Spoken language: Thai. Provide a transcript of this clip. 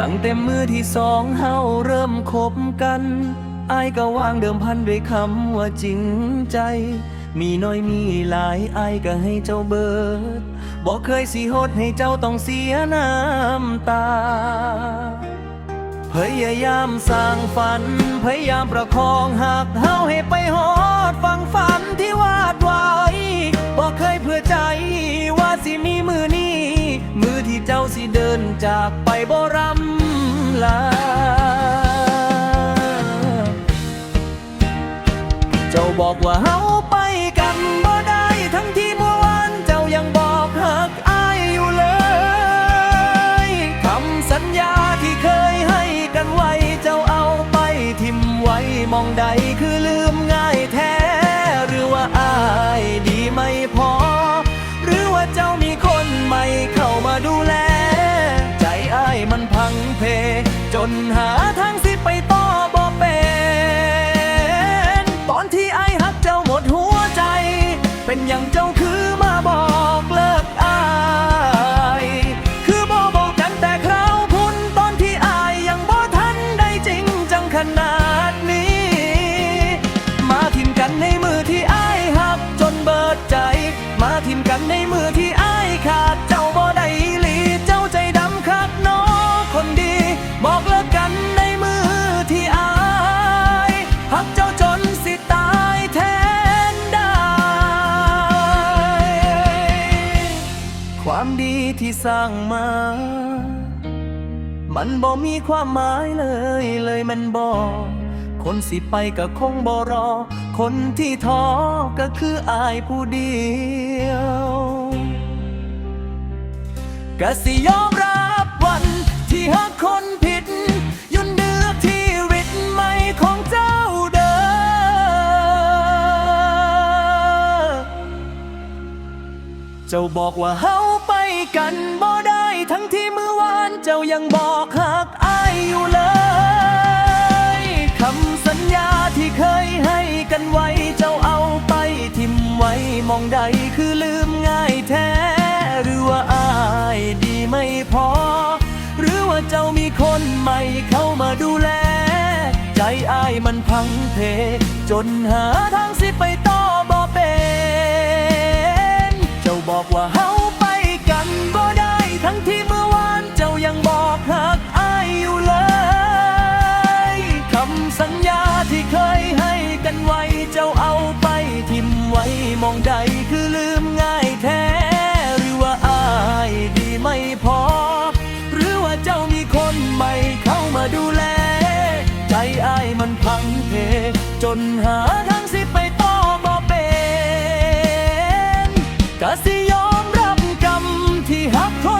ตั้งแต่มือที่สองเฮาเริ่มคบกันอายก็วางเดิมพันด้วยคำว่าจริงใจ มีน้อยมีหลายอายก็ให้เจ้าเบิดบอกเคยสิโหดให้เจ้าต้องเสียน้ำตา พยายามสร้างฝัน พยายามประคองหักเฮาให้ไปหอดฟังฝันที่ จากไปบ่รำลา เจ้าบอกว่าเฮาไปกันบ่ได้ทั้งที่เมื่อวานเจ้ายังบอกหักอายอยู่เลยคำสัญญาที่เคยให้กันไว้ เจ้าเอาไปทิมไว้มองใดคือลืมง่ายแท้หรือว่าอาย นหาทางสิไปต่อบ่เป็น ตอนที่ไอ้หักเจ้าหมดหัวใจ เป็นอย่างเจ้า บอกเลิกกันในมือที่อายหักเจ้าจนสิตายแทนได้ ความดีที่สร้างมา มันบ่มีความหมายเลยเลยมันบ่คนสิไปก็คงบ่รอ คนที่ท้อก็คืออายผู้เดียวก็สิยอมรับ ที่หักคนผิด ยุนเดือที่วิตใหม่ของเจ้าเด้อเจ้าบอกว่าเฮาไปกันบ่ได้ทั้งที่เมื่อวานเจ้ายังบอกหักอายอยู่เลยคำสัญญาที่เคยให้กันไว้เจ้าเอาไปทิมไว้มองใดคือลืมง่ายแท้ หรือว่าอายดีไม่พอ มีคนใหม่เข้ามาดูแล ใจอายมันพังเพ จนหาทางสิไปต่อบ่เป็น เจ้าบอกว่า มันพังเทจนหาทางสิไปต่อบ่เป็นกะสิยอมรับกรรมที่หักคน